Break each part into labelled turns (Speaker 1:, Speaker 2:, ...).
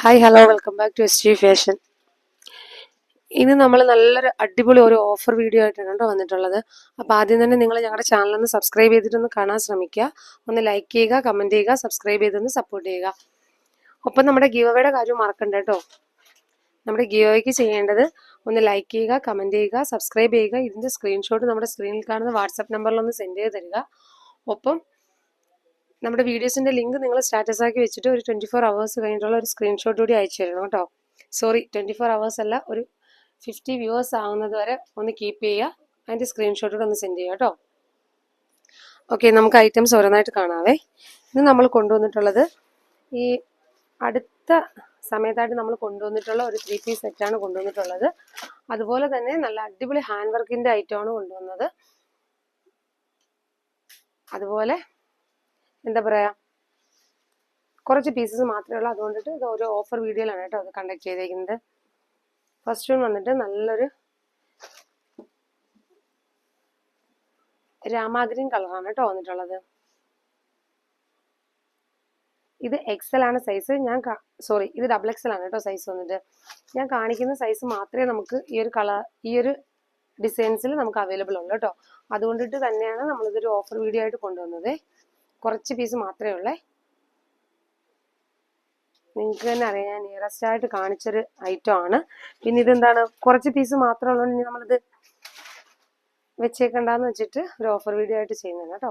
Speaker 1: Hi hello welcome back to S G fashion ഇന്ന് നമ്മൾ നല്ലൊരു അടിപൊളി ഒരു ഓഫർ വീഡിയോ ആയിട്ടാണ് കേട്ടോ വന്നിട്ടുള്ളത്. അപ്പോൾ ആദ്യം തന്നെ നിങ്ങൾ ഞങ്ങളുടെ ചാനലൊന്ന് സബ്സ്ക്രൈബ് ചെയ്തിട്ടൊന്ന് കാണാൻ ശ്രമിക്കുക ഒന്ന് ലൈക്ക് ചെയ്യുക കമന്റ് ചെയ്യുക സബ്സ്ക്രൈബ് ചെയ്തൊന്ന് സപ്പോർട്ട് ചെയ്യുക. ഒപ്പം നമ്മുടെ ഗീവയുടെ കാര്യം മറക്കണ്ട കേട്ടോ. നമ്മുടെ ഗിയോയ്ക്ക് ചെയ്യേണ്ടത് ഒന്ന് ലൈക്ക് ചെയ്യുക കമന്റ് ചെയ്യുക സബ്സ്ക്രൈബ് ചെയ്യുക. ഇതിന്റെ സ്ക്രീൻഷോട്ട് നമ്മുടെ സ്ക്രീനിൽ കാണുന്ന വാട്സപ്പ് നമ്പറിലൊന്ന് സെൻഡ് ചെയ്ത് തരിക. ഒപ്പം നമ്മുടെ വീഡിയോസിന്റെ ലിങ്ക് നിങ്ങൾ സ്റ്റാറ്റസ് ആക്കി വെച്ചിട്ട് ഒരു ട്വന്റി ഫോർ അവേഴ്സ് കഴിഞ്ഞിട്ടുള്ള ഒരു സ്ക്രീൻഷോട്ട് കൂടി അയച്ചു തരണം കേട്ടോ. സോറി ട്വന്റി ഫോർ അവേഴ്സ് അല്ല ഒരു ഫിഫ്റ്റി വ്യൂവേഴ്സ് ആവുന്നത് വരെ ഒന്ന് കീപ്പ് ചെയ്യുക. അതിന്റെ സ്ക്രീൻഷോട്ട് കൂടെ ഒന്ന് സെൻഡ് ചെയ്യുക കേട്ടോ. ഓക്കെ നമുക്ക് ഐറ്റംസ് ഓരോന്നായിട്ട് കാണാവേ. ഇന്ന് നമ്മൾ കൊണ്ടുവന്നിട്ടുള്ളത് ഈ അടുത്ത സമയത്തായിട്ട് നമ്മൾ കൊണ്ടുവന്നിട്ടുള്ള ഒരു ത്രീ പീസ് സെറ്റാണ് കൊണ്ടുവന്നിട്ടുള്ളത്. അതുപോലെ തന്നെ നല്ല അടിപൊളി ഹാൻഡ് വർക്കിന്റെ ഐറ്റമാണ് കൊണ്ടുവന്നത്. അതുപോലെ എന്താ പറയാ കുറച്ച് പീസസ് മാത്രമേ ഉള്ളൂ. അതുകൊണ്ടിട്ട് ഇത് ഒരു ഓഫർ വീഡിയോയിലാണ് കേട്ടോ അത് കണ്ടക്ട് ചെയ്തേക്കുന്നത്. ഫസ്റ്റ് വൺ വന്നിട്ട് നല്ലൊരു രാമാഗ്രീൻ കളറാണ് കേട്ടോ വന്നിട്ടുള്ളത്. ഇത് എക്സൽ ആണ് സൈസ് ഞാൻ സോറി ഇത് ഡബിൾ എക്സൽ ആണ് കേട്ടോ സൈസ് വന്നിട്ട്. ഞാൻ കാണിക്കുന്ന സൈസ് മാത്രമേ നമുക്ക് ഈ ഒരു കളർ ഈ ഒരു ഡിസൈൻസിൽ നമുക്ക് അവൈലബിൾ ഉള്ളൂ കേട്ടോ. അതുകൊണ്ടിട്ട് തന്നെയാണ് നമ്മളിതൊരു ഓഫർ വീഡിയോ ആയിട്ട് കൊണ്ടുവന്നത്. കുറച്ച് പീസ് മാത്രമേ ഉള്ളേ. നിങ്ങൾക്ക് തന്നെ അറിയാം ഞാൻ നിയറസ്റ്റ് ആയിട്ട് കാണിച്ചൊരു ഐറ്റം ആണ്. പിന്നെ ഇതെന്താണ്? കുറച്ച് പീസ് മാത്രമേ ഉള്ളൂ നമ്മളിത് വെച്ചേക്കണ്ടെന്ന് വെച്ചിട്ട് ഒരു ഓഫർ വീഡിയോ ആയിട്ട് ചെയ്യുന്നതാണ് കേട്ടോ.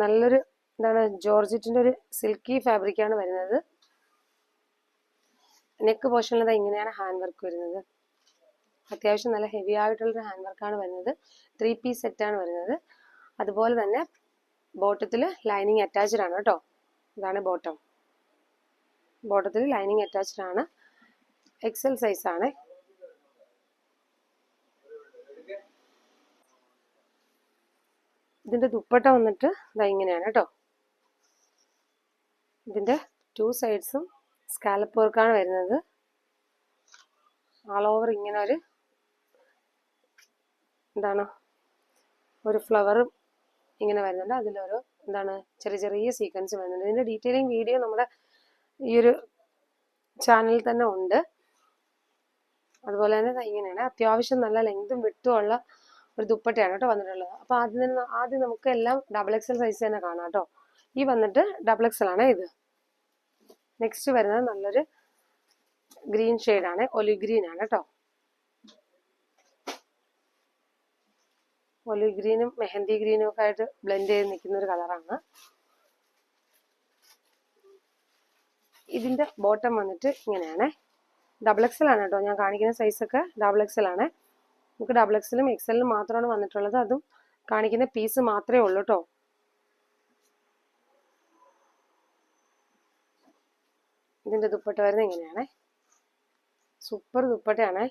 Speaker 1: നല്ലൊരു എന്താണ് ജോർജറ്റിന്റെ ഒരു സിൽക്കി ഫാബ്രിക്കാണ് വരുന്നത്. നെക്ക് പോർഷനിലത് ഇങ്ങനെയാണ് ഹാൻഡ് വർക്ക് വരുന്നത്. അത്യാവശ്യം നല്ല ഹെവി ആയിട്ടുള്ളൊരു ഹാൻഡ് വർക്കാണ് വരുന്നത്. ത്രീ പീസ് സെറ്റാണ് വരുന്നത്. അതുപോലെ തന്നെ ബോട്ടത്തിൽ ലൈനിങ് അറ്റാച്ച്ഡ് ആണ് കേട്ടോ. ഇതാണ് ബോട്ടം ബോട്ടത്തിൽ ലൈനിങ് അറ്റാച്ച്ഡ് ആണ്. എക്സൽ സൈസ് ആണ്. ഇതിന്റെ ദുപ്പട്ട വന്നിട്ട് ഇതാ ഇങ്ങനെയാണ് കേട്ടോ. ഇതിന്റെ ടു സൈഡ്സും സ്കാലപ്പ് വർക്കാണ് വരുന്നത്. ആൾ ഓവർ ഇങ്ങനെ ഒരു എന്താണ് ഒരു ഫ്ലവറും ഇങ്ങനെ വരുന്നുണ്ട്. അതിലൊരു എന്താണ് ചെറിയ ചെറിയ സീക്വൻസ് വരുന്നുണ്ട്. ഇതിന്റെ ഡീറ്റെയിലിംഗ് വീഡിയോ നമ്മുടെ ഈ ഒരു ചാനലിൽ തന്നെ ഉണ്ട്. അതുപോലെ തന്നെ ഇങ്ങനെയാണ്. അത്യാവശ്യം നല്ല ലെങ്തും വിട്ടുമുള്ള ഒരു ദുപ്പട്ടയാണ് കേട്ടോ വന്നിട്ടുള്ളത്. അപ്പോൾ ആദ്യം തന്നെ ആദ്യം നമുക്ക് എല്ലാം ഡബിൾ എക്സൽ സൈസ് തന്നെ കാണാം കേട്ടോ. ഈ വന്നിട്ട് ഡബിൾ എക്സൽ ആണ് ഇത്. നെക്സ്റ്റ് വരുന്നത് നല്ലൊരു ഗ്രീൻ ആണ്. ഒലി ഗ്രീൻ ആണ് കേട്ടോ. ഒലിവ് ഗ്രീനും മെഹന്തി ഗ്രീനും ഒക്കെ ആയിട്ട് ബ്ലെൻഡ് ചെയ്ത് നിൽക്കുന്ന ഒരു കളറാണ് ഇതിന്റെ ബോട്ടം വന്നിട്ട് ഇങ്ങനെയാണ്. ഡബിൾ എക്സൽ ആണ് കേട്ടോ. ഞാൻ കാണിക്കുന്ന സൈസ് ഒക്കെ ഡബിൾ എക്സൽ ആണ്. നമുക്ക് ഡബിൾ എക്സലും എക്സലിനും മാത്രമാണ് വന്നിട്ടുള്ളത്. അതും കാണിക്കുന്ന പീസ് മാത്രമേ ഉള്ളൂ കേട്ടോ. ഇതിന്റെ ദുപ്പട്ട വരുന്നത് ഇങ്ങനെയാണ്. സൂപ്പർ ദുപ്പട്ടയാണ്.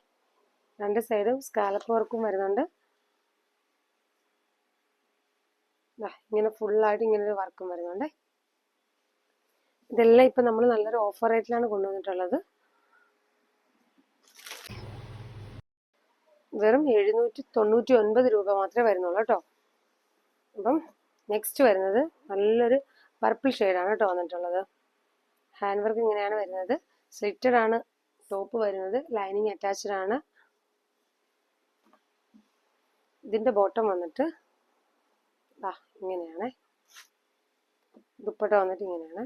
Speaker 1: രണ്ട് സൈഡും സ്കാലപ്പ് വർക്കും വരുന്നുണ്ട്. ഇങ്ങനെ ഫുള്ളായിട്ട് ഇങ്ങനെ ഒരു വർക്കും വരുന്നുണ്ട്. ഇതെല്ലാം ഇപ്പൊ നമ്മൾ നല്ലൊരു ഓഫർ റേറ്റിലാണ് കൊണ്ടുവന്നിട്ടുള്ളത്. വെറും എഴുന്നൂറ്റി തൊണ്ണൂറ്റി ഒൻപത് രൂപ മാത്രമേ വരുന്നുള്ളൂ കേട്ടോ. അപ്പം നെക്സ്റ്റ് വരുന്നത് നല്ലൊരു പർപ്പിൾ ഷെയ്ഡാണ് കേട്ടോ വന്നിട്ടുള്ളത്. ഹാൻഡ് വർക്ക് ഇങ്ങനെയാണ് വരുന്നത്. സ്ലിറ്റഡ് ആണ് ടോപ്പ് വരുന്നത്. ലൈനിങ് അറ്റാച്ച്ഡ് ആണ്. ഇതിന്റെ ബോട്ടം വന്നിട്ട് ആ ഇങ്ങനെയാണ്. ദുപ്പട്ട വന്നിട്ട് ഇങ്ങനെയാണ്.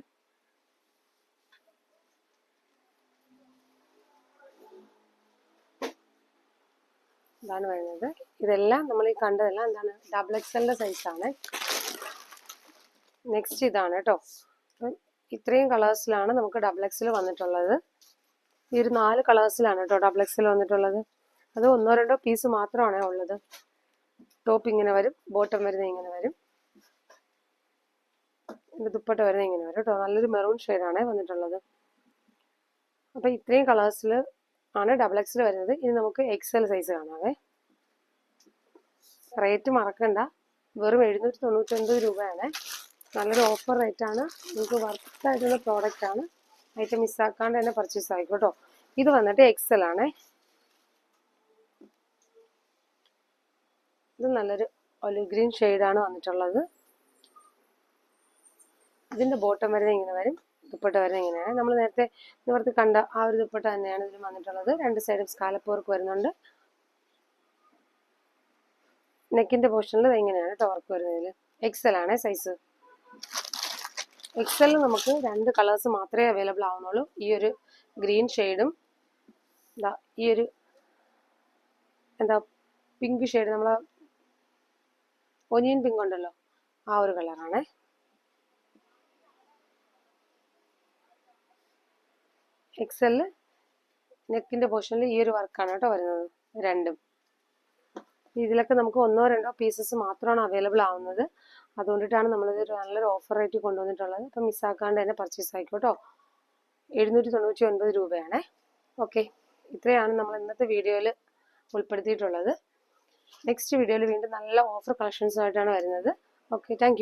Speaker 1: ഇതാണ് വരുന്നത്. ഇതെല്ലാം നമ്മൾ ഈ കണ്ടതെല്ലാം എന്താണ്? ഡബിൾ എക്സലിന്റെ സൈസാണ് നെക്സ്റ്റ് ഇതാണ് കേട്ടോ. ഇത്രയും കളേഴ്സിലാണ് നമുക്ക് ഡബിൾ എക്സൽ വന്നിട്ടുള്ളത്. ഈ ഒരു നാല് കളേഴ്സിലാണ് കേട്ടോ ഡബിൾ എക്സൽ വന്നിട്ടുള്ളത്. അത് ഒന്നോ രണ്ടോ പീസ് മാത്രമാണ് ഉള്ളത്. ടോപ്പ് ഇങ്ങനെ വരും ബോട്ടം വരുന്നത് ഇങ്ങനെ വരും. ഇതിന്റെ ദുപ്പട്ട വരുന്നത് ഇങ്ങനെ വരും കേട്ടോ. നല്ലൊരു മെറൂൺ ഷെയ്ഡാണ് വന്നിട്ടുള്ളത്. അപ്പൊ ഇത്രയും കളേഴ്സിൽ ആണ് ഡബിൾ എക്സിൽ വരുന്നത്. ഇനി നമുക്ക് എക്സൽ സൈസ് കാണാവേ. റേറ്റ് മറക്കണ്ട. വെറും എഴുന്നൂറ്റി തൊണ്ണൂറ്റി ഒൻപത് രൂപയാണ്. നല്ലൊരു ഓഫർ റേറ്റ് ആണ്. നിങ്ങൾക്ക് വർത്ത് ആയിട്ടുള്ള പ്രോഡക്റ്റ് ആണ്. ഐറ്റം മിസ്സാക്കാണ്ട് തന്നെ പർച്ചേസ് ആയിക്കോട്ടോ. ഇത് വന്നിട്ട് എക്സൽ ആണ്. ഇത് നല്ലൊരു ഒലിവ് ഗ്രീൻ ആണ് വന്നിട്ടുള്ളത്. ഇതിന്റെ ബോട്ടം വരുന്നത് ഇങ്ങനെ വരും. ദുപ്പട്ട വരുന്നത് ഇങ്ങനെയാണ്. നമ്മൾ നേരത്തെ നിവർത്തി കണ്ട ആ ഒരു ദുപ്പട്ട തന്നെയാണ് ഇതിൽ വന്നിട്ടുള്ളത്. രണ്ട് സൈഡും സ്കാലപ്പോർക്ക് വരുന്നുണ്ട്. നെക്കിന്റെ പോർഷനിൽ ഇങ്ങനെയാണ് ടോർക്ക് വരുന്നതിൽ എക്സൽ ആണ് സൈസ് എക്സൽ നമുക്ക് രണ്ട് കളേഴ്സ് മാത്രമേ അവൈലബിൾ ആവുന്നുള്ളൂ. ഈ ഒരു ഗ്രീൻ ഷെയ്ഡും ഈ ഒരു എന്താ പിങ്ക് ഷെയ്ഡ് നമ്മളെ ഒനിയൻ പിങ്ക് ഉണ്ടല്ലോ ആ ഒരു കളറാണേ എക്സലിൽ നെക്കിന്റെ പോർഷനിൽ ഈ ഒരു വർക്കാണ് കേട്ടോ വരുന്നത് രണ്ടും. ഇതിലൊക്കെ നമുക്ക് ഒന്നോ രണ്ടോ പീസസ് മാത്രമാണ് അവൈലബിൾ ആവുന്നത്. അതുകൊണ്ടിട്ടാണ് നമ്മളിത് നല്ലൊരു ഓഫർ റേറ്റ് കൊണ്ടുവന്നിട്ടുള്ളത്. അപ്പം മിസ്സാക്കാണ്ട് തന്നെ പർച്ചേസ് ആയിക്കോട്ടോ എഴുന്നൂറ്റി തൊണ്ണൂറ്റി ഒൻപത് രൂപയാണേ. ഓക്കെ ഇത്രയാണ് നമ്മൾ ഇന്നത്തെ വീഡിയോയിൽ ഉൾപ്പെടുത്തിയിട്ടുള്ളത്. നെക്സ്റ്റ് വീഡിയോയിൽ വീണ്ടും നല്ല ഓഫർ കളക്ഷൻസുമായിട്ടാണ് വരുന്നത്. Okay thank